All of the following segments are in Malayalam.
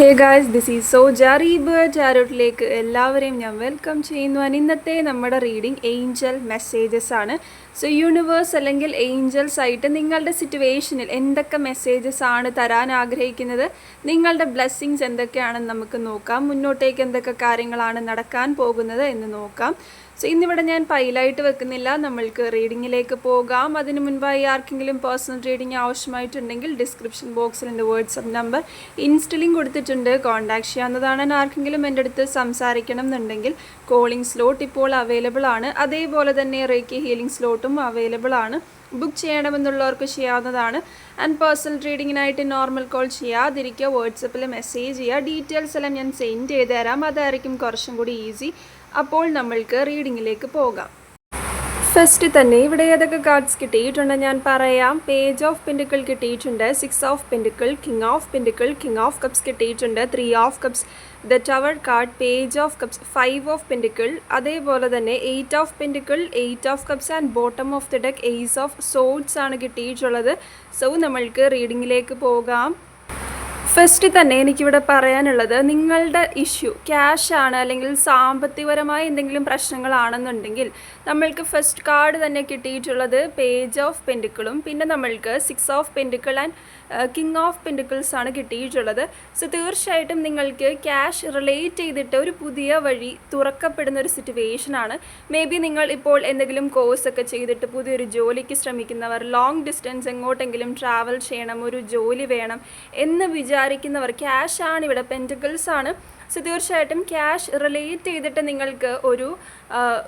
Hey guys this is so ജാറീബ് ചാരോട്ടിലേക്ക് എല്ലാവരെയും ഞാൻ വെൽക്കം ചെയ്യുന്നു. ആൻഡ് ഇന്നത്തെ നമ്മുടെ റീഡിംഗ് ഏഞ്ചൽ മെസ്സേജസ് ആണ്. സോ യൂണിവേഴ്സ് അല്ലെങ്കിൽ ഏഞ്ചൽസ് ആയിട്ട് നിങ്ങളുടെ സിറ്റുവേഷനിൽ എന്തൊക്കെ മെസ്സേജസ് ആണ് തരാൻ ആഗ്രഹിക്കുന്നത്? നിങ്ങളുടെ ബ്ലെസ്സിങ്സ് എന്തൊക്കെയാണെന്ന് നമുക്ക് നോക്കാം. മുന്നോട്ടേക്ക് എന്തൊക്കെ കാര്യങ്ങളാണ് നടക്കാൻ പോകുന്നത് എന്ന് നോക്കാം. സോ ഇന്നിവിടെ ഞാൻ പൈലായിട്ട് വെക്കുന്നില്ല. നമ്മൾക്ക് റീഡിങ്ങിലേക്ക് പോകാം. അതിന് മുൻപായി ആർക്കെങ്കിലും പേഴ്സണൽ റീഡിംഗ് ആവശ്യമായിട്ടുണ്ടെങ്കിൽ ഡിസ്ക്രിപ്ഷൻ ബോക്സിൽ എന്റെ വാട്സപ്പ് നമ്പർ ഇൻസ്റ്റലിംഗ് കൊടുത്തിട്ടുണ്ട്. കോൺടാക്ട് ചെയ്യാവുന്നതാണ്. ആർക്കെങ്കിലും എന്റെ അടുത്ത് സംസാരിക്കണം എന്നുണ്ടെങ്കിൽ കോളിംഗ് സ്ലോട്ട് ഇപ്പോൾ അവൈലബിൾ ആണ്. അതേപോലെ തന്നെ റേക്കി ഹീലിംഗ് സ്ലോട്ടും അവൈലബിൾ ആണ്. ബുക്ക് ചെയ്യണമെന്നുള്ളവർക്ക് ചെയ്യാവുന്നതാണ്. ആൻഡ് പേഴ്സണൽ റീഡിങ്ങിനായിട്ട് നോർമൽ കോൾ ചെയ്യാതിരിക്കുക. വാട്സപ്പിൽ മെസ്സേജ് ചെയ്യുക. ഡീറ്റെയിൽസ് എല്ലാം ഞാൻ സെൻഡ് ചെയ്ത് തരാം അതായിരിക്കും കുറച്ചും കൂടി ഈസി അപ്പോൾ നമ്മൾക്ക് റീഡിങ്ങിലേക്ക് പോകാം. ഫസ്റ്റ് തന്നെ ഇവിടെ ഏതൊക്കെ കാർഡ്സ് കിട്ടിയിട്ടുണ്ട് ഞാൻ പറയാം. പേജ് ഓഫ് പെൻഡിക്കിൾ കിട്ടിയിട്ടുണ്ട് six of pentacle king of pentacle king of cups കിട്ടിയിട്ടുണ്ട് three of cups the tower card page of cups five of pentacle അതേപോലെ തന്നെ eight of pentacle eight of cups and bottom of the deck ace of swords ആണ് കിട്ടിയിട്ടുള്ളത്. സോ നമ്മൾക്ക് റീഡിങ്ങിലേക്ക് പോകാം. ഫസ്റ്റ് തന്നെ എനിക്കിവിടെ പറയാനുള്ളത് നിങ്ങളുടെ ഇഷ്യൂ ക്യാഷ് ആണ് അല്ലെങ്കിൽ സാമ്പത്തികപരമായ എന്തെങ്കിലും പ്രശ്നങ്ങളാണെന്നുണ്ടെങ്കിൽ നമ്മൾക്ക് ഫസ്റ്റ് കാർഡ് തന്നെ കിട്ടിയിട്ടുള്ളത് പേജ് ഓഫ് പെൻഡിക്കിളും പിന്നെ നമ്മൾക്ക് six of pentacle and king of pentacles ആണ് കിട്ടിയിട്ടുള്ളത്. സോ തീർച്ചയായിട്ടും നിങ്ങൾക്ക് ക്യാഷ് റിലേറ്റ് ചെയ്തിട്ട് ഒരു പുതിയ വഴി തുറക്കപ്പെടുന്ന ഒരു സിറ്റുവേഷൻ ആണ്. മേ ബി നിങ്ങൾ ഇപ്പോൾ എന്തെങ്കിലും കോഴ്സ് ഒക്കെ ചെയ്തിട്ട് പുതിയൊരു ജോലിക്ക് ശ്രമിക്കുന്നവർ ലോങ് ഡിസ്റ്റൻസ് എങ്ങോട്ടെങ്കിലും ട്രാവൽ ചെയ്യണം ഒരു ജോലി വേണം എന്ന് വിചാരിക്കുന്നവർ ക്യാഷ് ആണ് ഇവിടെ പെന്റിക്കിൾസ് ആണ്. സോ തീർച്ചയായിട്ടും ക്യാഷ് റിലേറ്റ് ചെയ്തിട്ട് നിങ്ങൾക്ക് ഒരു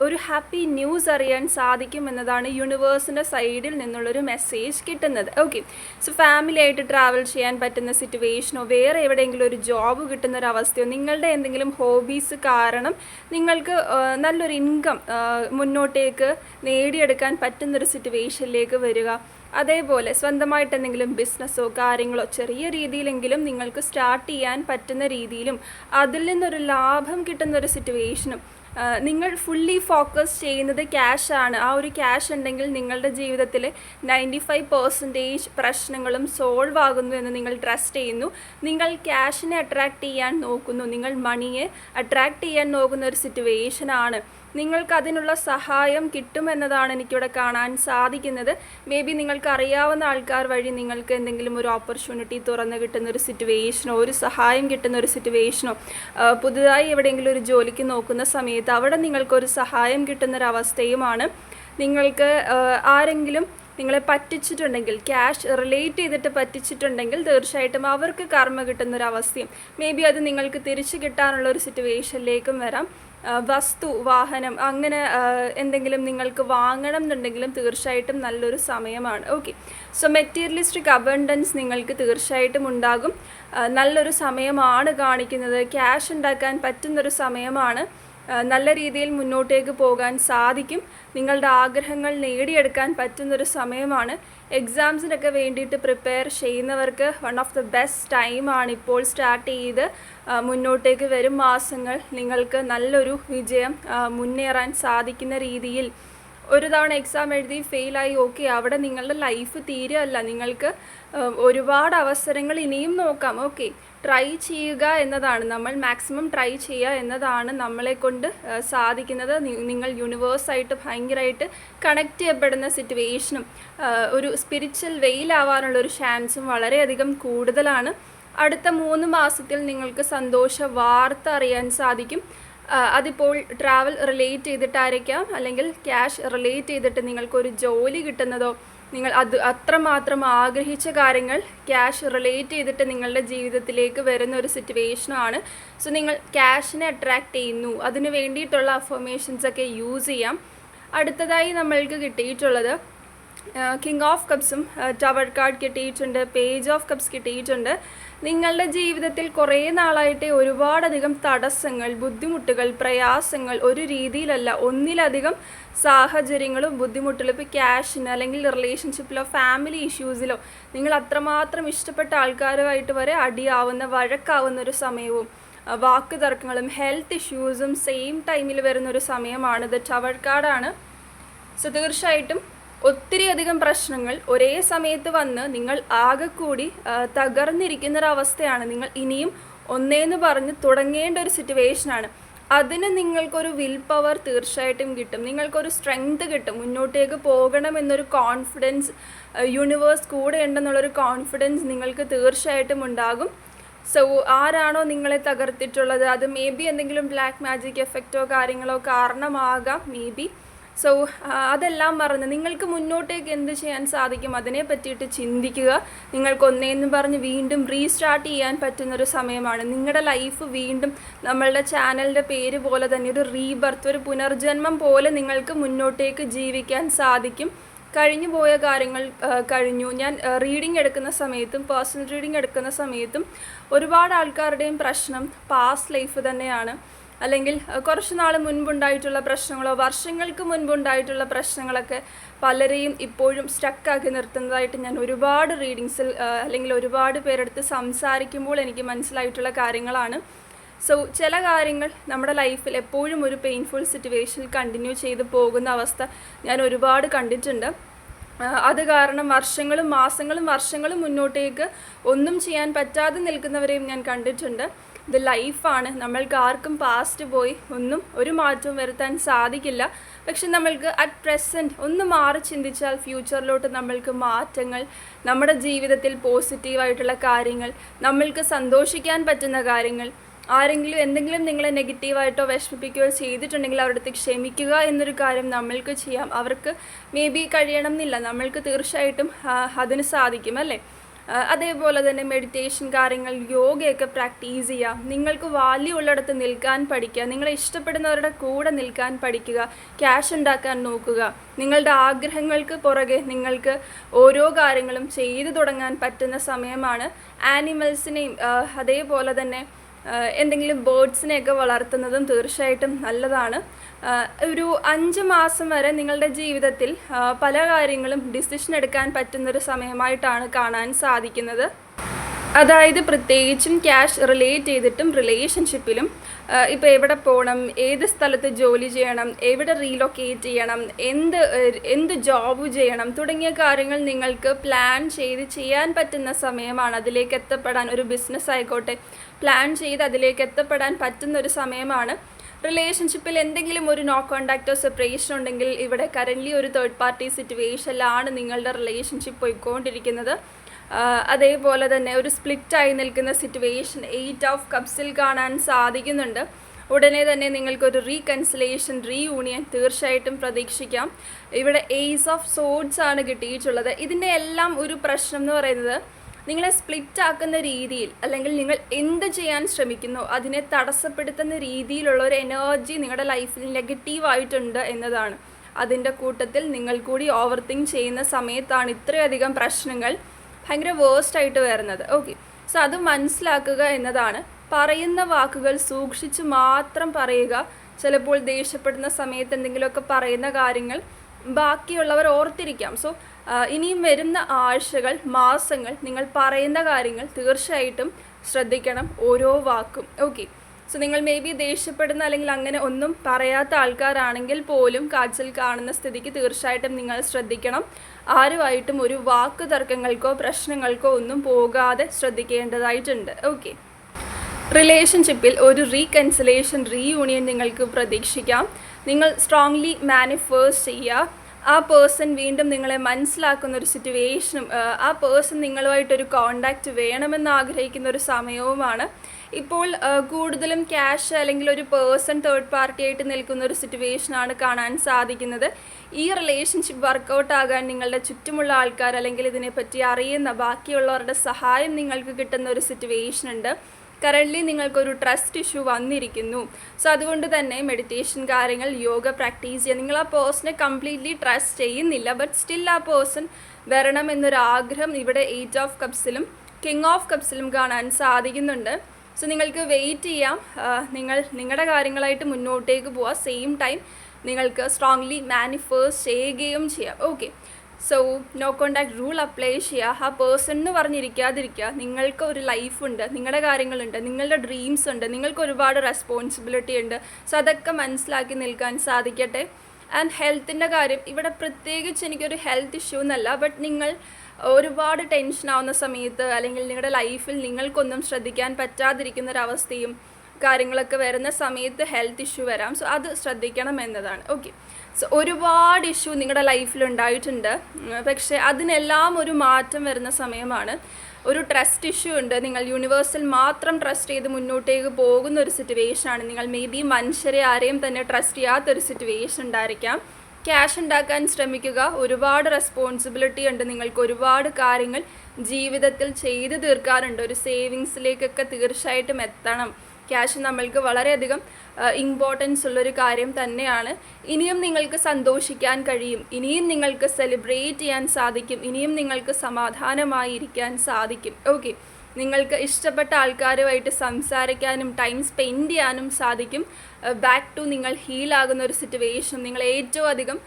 ഒരു ഹാപ്പി ന്യൂസ് അറിയാൻ സാധിക്കും എന്നതാണ് യൂണിവേഴ്സിന്റെ സൈഡിൽ നിന്നുള്ളൊരു മെസ്സേജ് കിട്ടുന്നത്. ഓക്കെ സോ ഫാമിലി ആയിട്ട് ട്രാവൽ ചെയ്യാൻ പറ്റുന്ന സിറ്റുവേഷനോ വേറെ എവിടെയെങ്കിലും ഒരു ജോബ് കിട്ടുന്ന ഒരു അവസ്ഥയോ നിങ്ങളുടെ എന്തെങ്കിലും ഹോബീസ് കാരണം നിങ്ങൾക്ക് നല്ലൊരു ഇൻകം മുന്നോട്ടേക്ക് നേടിയെടുക്കാൻ പറ്റുന്നൊരു സിറ്റുവേഷനിലേക്ക് വരിക. അതേപോലെ സ്വന്തമായിട്ട് എന്തെങ്കിലും ബിസിനസ്സോ കാര്യങ്ങളോ ചെറിയ രീതിയിലെങ്കിലും നിങ്ങൾക്ക് സ്റ്റാർട്ട് ചെയ്യാൻ പറ്റുന്ന രീതിയിലും അതിൽ നിന്നൊരു ലാഭം കിട്ടുന്ന ഒരു സിറ്റുവേഷനും നിങ്ങൾ ഫുള്ളി ഫോക്കസ് ചെയ്യുന്നത് ക്യാഷ് ആണ്. ആ ഒരു ക്യാഷ് ഉണ്ടെങ്കിൽ നിങ്ങളുടെ ജീവിതത്തിൽ നയന്റി ഫൈവ് പെർസെന്റേജ് പ്രശ്നങ്ങളും സോൾവ് ആകുന്നു എന്ന് നിങ്ങൾ ട്രസ്റ്റ് ചെയ്യുന്നു. നിങ്ങൾ ക്യാഷിനെ അട്രാക്റ്റ് ചെയ്യാൻ നോക്കുന്നു. നിങ്ങൾ മണിയെ അട്രാക്റ്റ് ചെയ്യാൻ നോക്കുന്ന ഒരു സിറ്റുവേഷനാണ്. നിങ്ങൾക്ക് അതിനുള്ള സഹായം കിട്ടുമെന്നതാണ് എനിക്കിവിടെ കാണാൻ സാധിക്കുന്നത്. മേ ബി നിങ്ങൾക്ക് അറിയാവുന്ന ആൾക്കാർ വഴി നിങ്ങൾക്ക് എന്തെങ്കിലും ഒരു ഓപ്പർച്യൂണിറ്റി തുറന്നു കിട്ടുന്ന ഒരു സിറ്റുവേഷനോ ഒരു സഹായം കിട്ടുന്ന ഒരു സിറ്റുവേഷനോ പുതുതായി എവിടെയെങ്കിലും ഒരു ജോലിക്ക് നോക്കുന്ന സമയത്ത് അവിടെ നിങ്ങൾക്കൊരു സഹായം കിട്ടുന്നൊരവസ്ഥയുമാണ് നിങ്ങൾക്ക് ആരെങ്കിലും നിങ്ങളെ പറ്റിച്ചിട്ടുണ്ടെങ്കിൽ ക്യാഷ് റിലേറ്റ് ചെയ്തിട്ട് പറ്റിച്ചിട്ടുണ്ടെങ്കിൽ തീർച്ചയായിട്ടും അവർക്ക് കർമ്മ കിട്ടുന്നൊരവസ്ഥയും മേ ബി അത് നിങ്ങൾക്ക് തിരിച്ചു കിട്ടാനുള്ള ഒരു സിറ്റുവേഷനിലേക്കും വരാം. വസ്തു വാഹനം അങ്ങനെ എന്തെങ്കിലും നിങ്ങൾക്ക് വാങ്ങണം എന്നുണ്ടെങ്കിലും തീർച്ചയായിട്ടും നല്ലൊരു സമയമാണ്. ഓക്കെ സോ മെറ്റീരിയലിസ്റ്റിക് അബണ്ടൻസ് നിങ്ങൾക്ക് തീർച്ചയായിട്ടും ഉണ്ടാകും. നല്ലൊരു സമയമാണ് കാണിക്കുന്നത്. ക്യാഷ് ഉണ്ടാക്കാൻ പറ്റുന്നൊരു സമയമാണ്. നല്ല രീതിയിൽ മുന്നോട്ടേക്ക് പോകാൻ സാധിക്കും. നിങ്ങളുടെ ആഗ്രഹങ്ങൾ നേടിയെടുക്കാൻ പറ്റുന്നൊരു സമയമാണ്. എക്സാംസിനൊക്കെ വേണ്ടിയിട്ട് പ്രിപ്പയർ ചെയ്യുന്നവർക്ക് വൺ ഓഫ് ദ ബെസ്റ്റ് ടൈമാണ് ഇപ്പോൾ സ്റ്റാർട്ട് ചെയ്ത് മുന്നോട്ടേക്ക് വരും മാസങ്ങൾ. നിങ്ങൾക്ക് നല്ലൊരു വിജയം മുന്നേറാൻ സാധിക്കുന്ന രീതിയിൽ ഒരു തവണ എക്സാം എഴുതി ഫെയിലായി ഓക്കെ അവിടെ നിങ്ങളുടെ ലൈഫ് തീരെയല്ല നിങ്ങൾക്ക് ഒരുപാട് അവസരങ്ങൾ ഇനിയും നോക്കാം ഓക്കെ ട്രൈ ചെയ്യുക എന്നതാണ്. നമ്മൾ മാക്സിമം ട്രൈ ചെയ്യുക എന്നതാണ് നമ്മളെ കൊണ്ട് സാധിക്കുന്നത്. നിങ്ങൾ യൂണിവേഴ്സായിട്ട് ഭയങ്കരമായിട്ട് കണക്ട് ചെയ്യപ്പെടുന്ന സിറ്റുവേഷനും ഒരു സ്പിരിച്വൽ വെയിലാവാനുള്ള ഒരു ചാൻസും വളരെയധികം കൂടുതലാണ്. അടുത്ത മൂന്ന് മാസത്തിൽ നിങ്ങൾക്ക് സന്തോഷ വാർത്ത അറിയാൻ സാധിക്കും. അതിപ്പോൾ ട്രാവൽ റിലേറ്റ് ചെയ്തിട്ടായിരിക്കാം. അല്ലെങ്കിൽ ക്യാഷ് റിലേറ്റ് ചെയ്തിട്ട് നിങ്ങൾക്കൊരു ജോലി കിട്ടുന്നതോ നിങ്ങൾ അത് അത്രമാത്രം ആഗ്രഹിച്ച കാര്യങ്ങൾ ക്യാഷ് റിലേറ്റ് ചെയ്തിട്ട് നിങ്ങളുടെ ജീവിതത്തിലേക്ക് വരുന്ന ഒരു സിറ്റുവേഷനാണ് സോ നിങ്ങൾ ക്യാഷിനെ അട്രാക്റ്റ് ചെയ്യുന്നു. അതിന് വേണ്ടിയിട്ടുള്ള അഫർമേഷൻസ് ഒക്കെ യൂസ് ചെയ്യാം. അടുത്തതായി നമ്മൾക്ക് കിട്ടിയിട്ടുള്ളത് കിങ് ഓഫ് കപ്സും ടവർ കാർഡ് കിട്ടിയിട്ടുണ്ട് പേജ് ഓഫ് കപ്സ് കിട്ടിയിട്ടുണ്ട്. നിങ്ങളുടെ ജീവിതത്തിൽ കുറേ നാളായിട്ട് ഒരുപാടധികം തടസ്സങ്ങൾ ബുദ്ധിമുട്ടുകൾ പ്രയാസങ്ങൾ ഒരു രീതിയിലല്ല ഒന്നിലധികം സാഹചര്യങ്ങളും ബുദ്ധിമുട്ടുകളും ഇപ്പോൾ ക്യാഷിന് അല്ലെങ്കിൽ റിലേഷൻഷിപ്പിലോ ഫാമിലി ഇഷ്യൂസിലോ നിങ്ങൾ അത്രമാത്രം ഇഷ്ടപ്പെട്ട ആൾക്കാരുമായിട്ട് വരെ അടിയാവുന്ന വഴക്കാവുന്ന ഒരു സമയവും വാക്ക് തർക്കങ്ങളും ഹെൽത്ത് ഇഷ്യൂസും സെയിം ടൈമിൽ വരുന്ന ഒരു സമയമാണ്. ഇത് ടവർ കാർഡാണ് സോ തീർച്ചയായിട്ടും ഒത്തിരി അധികം പ്രശ്നങ്ങൾ ഒരേ സമയത്ത് വന്ന് നിങ്ങൾ ആകെ കൂടി തകർന്നിരിക്കുന്ന ഒരവസ്ഥയാണ് നിങ്ങൾ ഇനിയും ഒന്നേന്ന് പറഞ്ഞ് തുടങ്ങേണ്ട ഒരു സിറ്റുവേഷനാണ് അതിന് നിങ്ങൾക്കൊരു വിൽ പവർ തീർച്ചയായിട്ടും കിട്ടും. നിങ്ങൾക്കൊരു സ്ട്രെങ്ത് കിട്ടും. മുന്നോട്ടേക്ക് പോകണം എന്നൊരു കോൺഫിഡൻസ് യൂണിവേഴ്സ് കൂടെ ഉണ്ടെന്നുള്ളൊരു കോൺഫിഡൻസ് നിങ്ങൾക്ക് തീർച്ചയായിട്ടും ഉണ്ടാകും. സോ ആരാണോ നിങ്ങളെ തകർത്തിട്ടുള്ളത്? അത് മേ ബി എന്തെങ്കിലും ബ്ലാക്ക് മാജിക് എഫക്റ്റോ കാര്യങ്ങളോ കാരണമാകാം. മേ ബി സോ അതെല്ലാം മറന്ന് നിങ്ങൾക്ക് മുന്നോട്ടേക്ക് എന്ത് ചെയ്യാൻ സാധിക്കും? അതിനെ പറ്റിയിട്ട് ചിന്തിക്കുക. നിങ്ങൾക്ക് ഒന്നേന്ന് പറഞ്ഞ് വീണ്ടും റീസ്റ്റാർട്ട് ചെയ്യാൻ പറ്റുന്നൊരു സമയമാണ്. നിങ്ങളുടെ ലൈഫ് വീണ്ടും നമ്മളുടെ ചാനലിന്റെ പേര് പോലെ തന്നെ ഒരു റീബർത്ത് ഒരു പുനർജന്മം പോലെ നിങ്ങൾക്ക് മുന്നോട്ടേക്ക് ജീവിക്കാൻ സാധിക്കും. കഴിഞ്ഞു പോയ കാര്യങ്ങൾ കഴിഞ്ഞു. ഞാൻ റീഡിംഗ് എടുക്കുന്ന സമയത്തും പേഴ്സണൽ റീഡിംഗ് എടുക്കുന്ന സമയത്തും ഒരുപാട് ആൾക്കാരുടെയും പ്രശ്നം പാസ്റ്റ് ലൈഫ് തന്നെയാണ്. അല്ലെങ്കിൽ കുറച്ച് നാൾ മുൻപുണ്ടായിട്ടുള്ള പ്രശ്നങ്ങളോ വർഷങ്ങൾക്ക് മുൻപുണ്ടായിട്ടുള്ള പ്രശ്നങ്ങളൊക്കെ പലരെയും ഇപ്പോഴും സ്റ്റക്കാക്കി നിർത്തുന്നതായിട്ട് ഞാൻ ഒരുപാട് റീഡിങ്സിൽ അല്ലെങ്കിൽ ഒരുപാട് പേരെടുത്ത് സംസാരിക്കുമ്പോൾ എനിക്ക് മനസ്സിലായിട്ടുള്ള കാര്യങ്ങളാണ്. സോ ചില കാര്യങ്ങൾ നമ്മുടെ ലൈഫിൽ എപ്പോഴും ഒരു പെയിൻഫുൾ സിറ്റുവേഷനിൽ കണ്ടിന്യൂ ചെയ്ത് പോകുന്ന അവസ്ഥ ഞാൻ ഒരുപാട് കണ്ടിട്ടുണ്ട്. അത് കാരണം വർഷങ്ങളും മാസങ്ങളും വർഷങ്ങളും മുന്നോട്ടേക്ക് ഒന്നും ചെയ്യാൻ പറ്റാതെ നിൽക്കുന്നവരെയും ഞാൻ കണ്ടിട്ടുണ്ട്. ഇത് ലൈഫാണ്. നമ്മൾക്ക് ആർക്കും പാസ്റ്റ് പോയി. ഒന്നും ഒരു മാറ്റവും വരുത്താൻ സാധിക്കില്ല. പക്ഷെ നമ്മൾക്ക് അറ്റ് പ്രസന്റ് ഒന്ന് മാറി ചിന്തിച്ചാൽ ഫ്യൂച്ചറിലോട്ട് നമ്മൾക്ക് മാറ്റങ്ങൾ നമ്മുടെ ജീവിതത്തിൽ പോസിറ്റീവായിട്ടുള്ള കാര്യങ്ങൾ നമ്മൾക്ക് സന്തോഷിക്കാൻ പറ്റുന്ന കാര്യങ്ങൾ ആരെങ്കിലും എന്തെങ്കിലും നിങ്ങളെ നെഗറ്റീവായിട്ടോ വിഷമിപ്പിക്കുകയോ ചെയ്തിട്ടുണ്ടെങ്കിൽ അവരുടെ ക്ഷമിക്കുക എന്നൊരു കാര്യം നമ്മൾക്ക് ചെയ്യാം. അവർക്ക് മേ ബി കഴിയണം എന്നില്ല. നമ്മൾക്ക് തീർച്ചയായിട്ടും അതിന് സാധിക്കും അല്ലേ? അതേപോലെ തന്നെ മെഡിറ്റേഷൻ കാര്യങ്ങൾ യോഗയൊക്കെ പ്രാക്ടീസ് ചെയ്യുക. നിങ്ങൾക്ക് വാല്യൂ ഉള്ളിടത്ത് നിൽക്കാൻ പഠിക്കുക. നിങ്ങളെ ഇഷ്ടപ്പെടുന്നവരുടെ കൂടെ നിൽക്കാൻ പഠിക്കുക. ക്യാഷ് ഉണ്ടാക്കാൻ നോക്കുക. നിങ്ങളുടെ ആഗ്രഹങ്ങൾക്ക് പുറകെ നിങ്ങൾക്ക് ഓരോ കാര്യങ്ങളും ചെയ്തു തുടങ്ങാൻ പറ്റുന്ന സമയമാണ് ആനിമൽസിനെയും അതേപോലെ തന്നെ എന്തെങ്കിലും ബേർഡ്സിനെയൊക്കെ വളർത്തുന്നതും തീർച്ചയായിട്ടും നല്ലതാണ്. ഒരു അഞ്ച് മാസം വരെ നിങ്ങളുടെ ജീവിതത്തിൽ പല കാര്യങ്ങളും ഡിസിഷൻ എടുക്കാൻ പറ്റുന്നൊരു സമയമായിട്ടാണ് കാണാൻ സാധിക്കുന്നത്. അതായത് പ്രത്യേകിച്ചും ക്യാഷ് റിലേറ്റ് ചെയ്തിട്ടും റിലേഷൻഷിപ്പിലും ഇപ്പോൾ എവിടെ പോകണം ഏത് സ്ഥലത്ത് ജോലി ചെയ്യണം എവിടെ റീലൊക്കേറ്റ് ചെയ്യണം എന്ത് എന്ത് ജോബ് ചെയ്യണം തുടങ്ങിയ കാര്യങ്ങൾ നിങ്ങൾക്ക് പ്ലാൻ ചെയ്ത് ചെയ്യാൻ പറ്റുന്ന സമയമാണ് അതിലേക്ക് എത്തപ്പെടാൻ ഒരു ബിസിനസ് ആയിക്കോട്ടെ. പ്ലാൻ ചെയ്ത് അതിലേക്ക് എത്തപ്പെടാൻ പറ്റുന്ന ഒരു സമയമാണ്. റിലേഷൻഷിപ്പിൽ എന്തെങ്കിലും ഒരു നോ കോണ്ടാക്റ്റോ സെപ്പറേഷൻ ഉണ്ടെങ്കിൽ ഇവിടെ കറന്റ്ലി ഒരു തേർഡ് പാർട്ടി സിറ്റുവേഷനിലാണ് നിങ്ങളുടെ റിലേഷൻഷിപ്പ് പോയിക്കൊണ്ടിരിക്കുന്നത്. അതേപോലെ തന്നെ ഒരു സ്പ്ലിറ്റായി നിൽക്കുന്ന സിറ്റുവേഷൻ എയ്റ്റ് ഓഫ് കപ്സിൽ കാണാൻ സാധിക്കുന്നുണ്ട്. ഉടനെ തന്നെ നിങ്ങൾക്കൊരു റീകൺസിലേഷൻ റീയൂണിയൻ തീർച്ചയായിട്ടും പ്രതീക്ഷിക്കാം. ഇവിടെ എയ്സ് ഓഫ് സോഡ്സ് ആണ് കിട്ടിയിട്ടുള്ളത്. ഇതിന്റെ എല്ലാം ഒരു പ്രശ്നം എന്ന് പറയുന്നത് നിങ്ങളെ സ്പ്ലിറ്റ് ആക്കുന്ന രീതിയിൽ അല്ലെങ്കിൽ നിങ്ങൾ എന്ത് ചെയ്യാൻ ശ്രമിക്കുന്നു അതിനെ തടസ്സപ്പെടുത്തുന്ന രീതിയിലുള്ള ഒരു എനർജി നിങ്ങളുടെ ലൈഫിൽ നെഗറ്റീവായിട്ടുണ്ട് എന്നതാണ്. അതിന്റെ കൂട്ടത്തിൽ നിങ്ങൾ കൂടി ഓവർ തിങ്ക് ചെയ്യുന്ന സമയത്താണ് ഇത്രയധികം പ്രശ്നങ്ങൾ. ഭയങ്കര വേസ്റ്റ് ആയിട്ട് വരുന്നത്. ഓക്കെ സോ അത് മനസ്സിലാക്കുക എന്നതാണ്. പറയുന്ന വാക്കുകൾ സൂക്ഷിച്ച് മാത്രം പറയുക. ചിലപ്പോൾ ദേഷ്യപ്പെടുന്ന സമയത്ത് എന്തെങ്കിലുമൊക്കെ പറയുന്ന കാര്യങ്ങൾ ബാക്കിയുള്ളവർ ഓർത്തിരിക്കാം. സോ ഇനിയും വരുന്ന ആഴ്ചകൾ മാസങ്ങൾ നിങ്ങൾ പറയുന്ന കാര്യങ്ങൾ തീർച്ചയായിട്ടും ശ്രദ്ധിക്കണം ഓരോ വാക്കും. ഓക്കെ സോ നിങ്ങൾ മേ ബി ദേഷ്യപ്പെടുന്ന അല്ലെങ്കിൽ അങ്ങനെ ഒന്നും പറയാത്ത ആൾക്കാരാണെങ്കിൽ പോലും കാച്ചിൽ കാണുന്ന സ്ഥിതിക്ക് തീർച്ചയായിട്ടും നിങ്ങൾ ശ്രദ്ധിക്കണം. ആരുമായിട്ടും ഒരു വാക്ക് തർക്കങ്ങൾക്കോ പ്രശ്നങ്ങൾക്കോ ഒന്നും പോകാതെ ശ്രദ്ധിക്കേണ്ടതായിട്ടുണ്ട്. ഓക്കെ റിലേഷൻഷിപ്പിൽ ഒരു റീകൺസിലേഷൻ റീയൂണിയൻ നിങ്ങൾക്ക് പ്രതീക്ഷിക്കാം. നിങ്ങൾ സ്ട്രോങ്ലി മാനിഫേഴ്സ് ചെയ്യുക. ആ പേഴ്സൺ വീണ്ടും നിങ്ങളെ മനസ്സിലാക്കുന്ന ഒരു സിറ്റുവേഷനും ആ പേഴ്സൺ നിങ്ങളുമായിട്ടൊരു കോണ്ടാക്റ്റ് വേണമെന്ന് ആഗ്രഹിക്കുന്ന ഒരു സമയവുമാണ്. ഇപ്പോൾ കൂടുതലും ക്യാഷ് അല്ലെങ്കിൽ ഒരു പേഴ്സൺ തേർഡ് പാർട്ടി ആയിട്ട് നിൽക്കുന്ന ഒരു സിറ്റുവേഷനാണ് കാണാൻ സാധിക്കുന്നത്. ഈ റിലേഷൻഷിപ്പ് വർക്കൗട്ട് ആകാൻ നിങ്ങളുടെ ചുറ്റുമുള്ള ആൾക്കാർ അല്ലെങ്കിൽ ഇതിനെപ്പറ്റി അറിയുന്ന ബാക്കിയുള്ളവരുടെ സഹായം നിങ്ങൾക്ക് കിട്ടുന്ന ഒരു സിറ്റുവേഷൻ ഉണ്ട്. കറന്റ്ലി നിങ്ങൾക്കൊരു ട്രസ്റ്റ് ഇഷ്യൂ വന്നിരിക്കുന്നു. സോ അതുകൊണ്ട് തന്നെ മെഡിറ്റേഷൻ കാര്യങ്ങൾ യോഗ പ്രാക്ടീസ് ചെയ്യുക നിങ്ങൾ ആ പേഴ്സണെ കംപ്ലീറ്റ്ലി ട്രസ്റ്റ് ചെയ്യുന്നില്ല. ബട്ട് സ്റ്റിൽ ആ പേഴ്സൺ വരണം എന്നൊരു ആഗ്രഹം ഇവിടെ എയ്റ്റ് ഓഫ് കപ്സിലും കിങ് ഓഫ് കപ്സിലും കാണാൻ സാധിക്കുന്നുണ്ട്. സോ നിങ്ങൾക്ക് വെയിറ്റ് ചെയ്യാം. നിങ്ങൾ നിങ്ങളുടെ കാര്യങ്ങളായിട്ട് മുന്നോട്ടേക്ക് പോവാം. സെയിം ടൈം നിങ്ങൾക്ക് സ്ട്രോങ്ലി മാനിഫേഴ്സ് ചെയ്യുകയും ചെയ്യാം. Okay so no contact rule apply ചെയ്യുക ആ പേഴ്സൺ എന്ന് പറഞ്ഞിരിക്കാതിരിക്കുക നിങ്ങൾക്ക് ഒരു ലൈഫുണ്ട് നിങ്ങളുടെ കാര്യങ്ങളുണ്ട് നിങ്ങളുടെ ഡ്രീംസ് ഉണ്ട് നിങ്ങൾക്ക് ഒരുപാട് റെസ്പോൺസിബിലിറ്റി ഉണ്ട്. സോ അതൊക്കെ മനസ്സിലാക്കി നിൽക്കാൻ സാധിക്കട്ടെ. ആൻഡ് ഹെൽത്തിന്റെ കാര്യം ഇവിടെ പ്രത്യേകിച്ച് എനിക്കൊരു ഹെൽത്ത് ഇഷ്യൂ എന്നല്ല ബട്ട് നിങ്ങൾ ഒരുപാട് ടെൻഷൻ ആവുന്ന സമയത്ത് അല്ലെങ്കിൽ നിങ്ങളുടെ ലൈഫിൽ നിങ്ങൾക്കൊന്നും ശ്രദ്ധിക്കാൻ പറ്റാതിരിക്കുന്ന ഒരവസ്ഥയും കാര്യങ്ങളൊക്കെ വരുന്ന സമയത്ത് ഹെൽത്ത് ഇഷ്യൂ വരാം. സോ അത് ശ്രദ്ധിക്കണം എന്നതാണ്. ഓക്കെ സോ ഒരുപാട് ഇഷ്യൂ നിങ്ങളുടെ ലൈഫിൽ ഉണ്ടായിട്ടുണ്ട്. പക്ഷേ അതിനെല്ലാം ഒരു മാറ്റം വരുന്ന സമയമാണ്. ഒരു ട്രസ്റ്റ് ഇഷ്യൂ ഉണ്ട്. നിങ്ങൾ യൂണിവേഴ്സിൽ മാത്രം ട്രസ്റ്റ് ചെയ്ത് മുന്നോട്ടേക്ക് പോകുന്ന ഒരു സിറ്റുവേഷൻ ആണ്. നിങ്ങൾ മേ ബി മനുഷ്യരെ ആരെയും തന്നെ ട്രസ്റ്റ് ചെയ്യാത്തൊരു സിറ്റുവേഷൻ ഉണ്ടായിരിക്കാം. ക്യാഷ് ഉണ്ടാക്കാൻ ശ്രമിക്കുക. ഒരുപാട് റെസ്പോൺസിബിലിറ്റി ഉണ്ട്. നിങ്ങൾക്ക് ഒരുപാട് കാര്യങ്ങൾ ജീവിതത്തിൽ ചെയ്തു തീർക്കാറുണ്ട്. ഒരു സേവിങ്സിലേക്കൊക്കെ തീർച്ചയായിട്ടും എത്തണം. ക്യാഷ് നമ്മൾക്ക് വളരെയധികം ഇമ്പോർട്ടൻസ് ഉള്ളൊരു കാര്യം തന്നെയാണ്. ഇനിയും നിങ്ങൾക്ക് സന്തോഷിക്കാൻ കഴിയും. ഇനിയും നിങ്ങൾക്ക് സെലിബ്രേറ്റ് ചെയ്യാൻ സാധിക്കും. ഇനിയും നിങ്ങൾക്ക് സമാധാനമായി ഇരിക്കാൻ സാധിക്കും. ഓക്കെ നിങ്ങൾക്ക് ഇഷ്ടപ്പെട്ട ആൾക്കാരുമായിട്ട് സംസാരിക്കാനും ടൈം സ്പെൻഡ് ചെയ്യാനും സാധിക്കും. ബാക്ക് ടു നിങ്ങൾ ഹീലാകുന്ന ഒരു സിറ്റുവേഷൻ നിങ്ങൾ ഏറ്റവും അധികം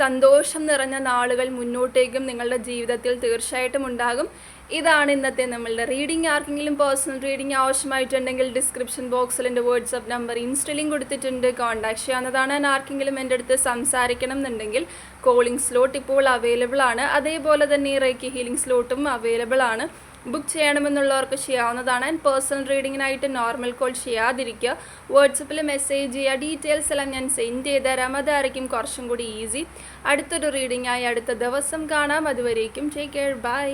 സന്തോഷം നിറഞ്ഞ നാളുകൾ മുന്നോട്ടേക്കും നിങ്ങളുടെ ജീവിതത്തിൽ തീർച്ചയായിട്ടും ഉണ്ടാകും. ഇതാണ് ഇന്നത്തെ നമ്മളുടെ റീഡിംഗ് ആർക്കെങ്കിലും പേഴ്സണൽ റീഡിംഗ് ആവശ്യമായിട്ടുണ്ടെങ്കിൽ ഡിസ്ക്രിപ്ഷൻ ബോക്സിൽ എന്റെ വാട്സപ്പ് നമ്പർ ഇൻസ്റ്റലിംഗ് കൊടുത്തിട്ടുണ്ട്. കോൺടാക്ട് ചെയ്യാവുന്നതാണ്. ആർക്കെങ്കിലും എന്റെ അടുത്ത് സംസാരിക്കണം എന്നുണ്ടെങ്കിൽ കോളിംഗ് സ്ലോട്ട് ഇപ്പോൾ അവൈലബിൾ ആണ്. അതേപോലെ തന്നെ റേക്കി ഹീലിംഗ് സ്ലോട്ടും അവൈലബിൾ ആണ്. ബുക്ക് ചെയ്യണമെന്നുള്ളവർക്ക് ചെയ്യാവുന്നതാണ്. ആൻഡ് പേഴ്സണൽ റീഡിങ്ങിനായിട്ട് നോർമൽ കോൾ ചെയ്യാതിരിക്കുക. വാട്സപ്പിൽ മെസ്സേജ് ചെയ്യുക. ഡീറ്റെയിൽസ് എല്ലാം ഞാൻ സെൻഡ് ചെയ്ത് തരാം അതായിരിക്കും കുറച്ചും കൂടി ഈസി അടുത്തൊരു റീഡിംഗായി അടുത്ത ദിവസം കാണാം. അതുവരേക്കും ടേക്ക് കെയർ ബൈ